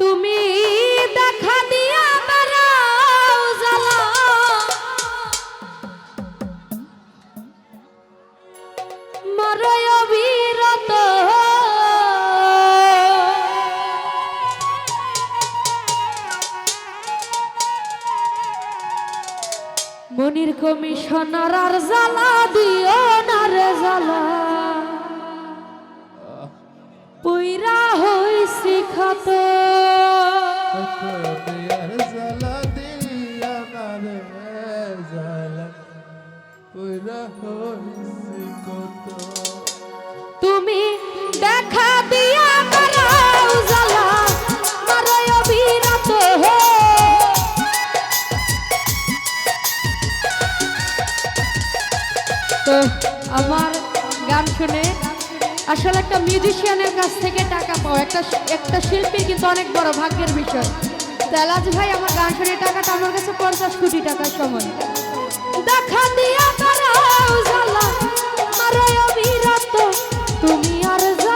তুমি দেখা দিয়া বেড়াও জ্বালা। মরয় অবিরত। মনির কমিশনার আর জ্বালা দিও না রে জ্বালা। পুইরা হইছি খাত দুনিয়ার আসলে একটা মিউজিশিয়ানের কাছ থেকে টাকা পাওয়া। একটা একটা শিল্পীর কিন্তু অনেক বড় ভাগ্যের বিষয়। তেলাজ ভাই, আমার গান শুনে টাকাটা আমার কাছে পঞ্চাশ কোটি টাকার সময়। দেখা দিয়া তারা তুমি আর জ্বালা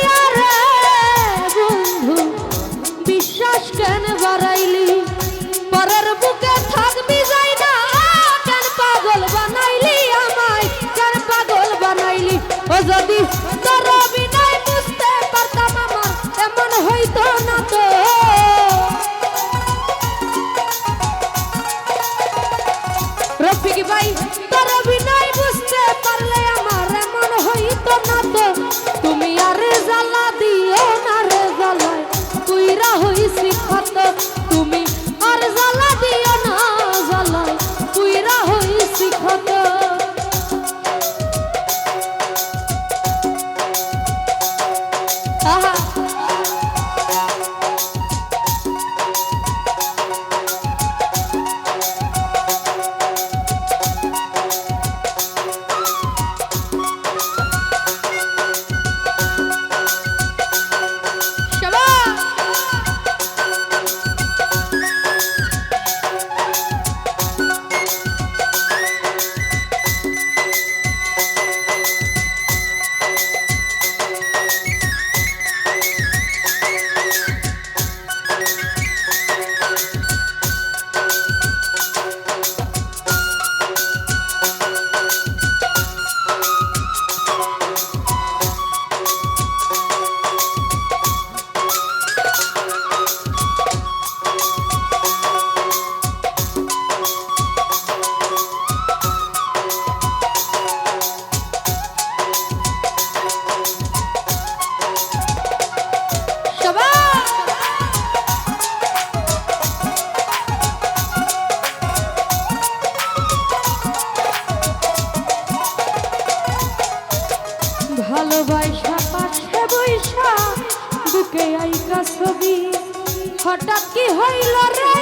হইল রে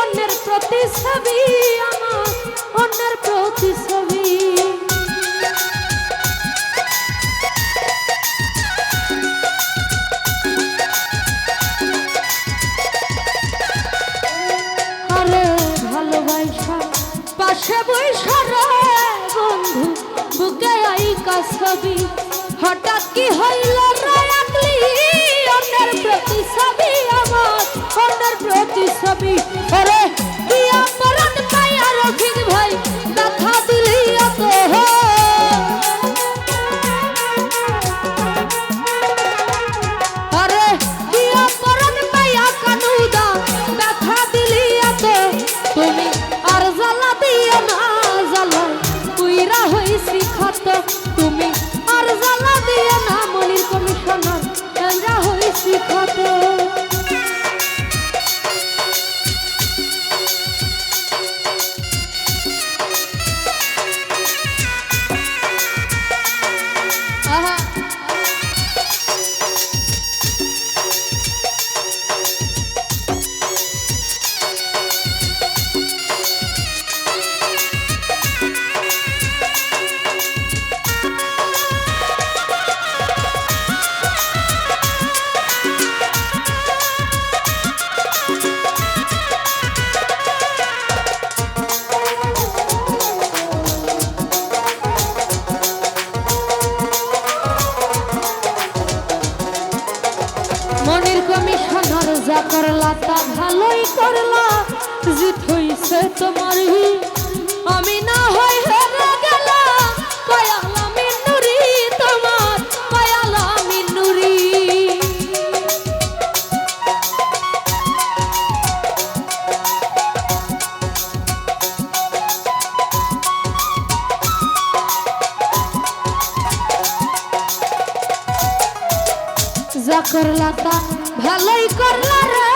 অন্যের প্রতি আমার, অন্যের প্রতি আরে ভালোবাসা পাশে বন্ধু, বুকে হঠাৎ কি হইল রে অন্যের প্রতি প্রতিছবি করলা তা ভালোই করলা জিত সে তোমার করলা তা ভালোই করলা রে।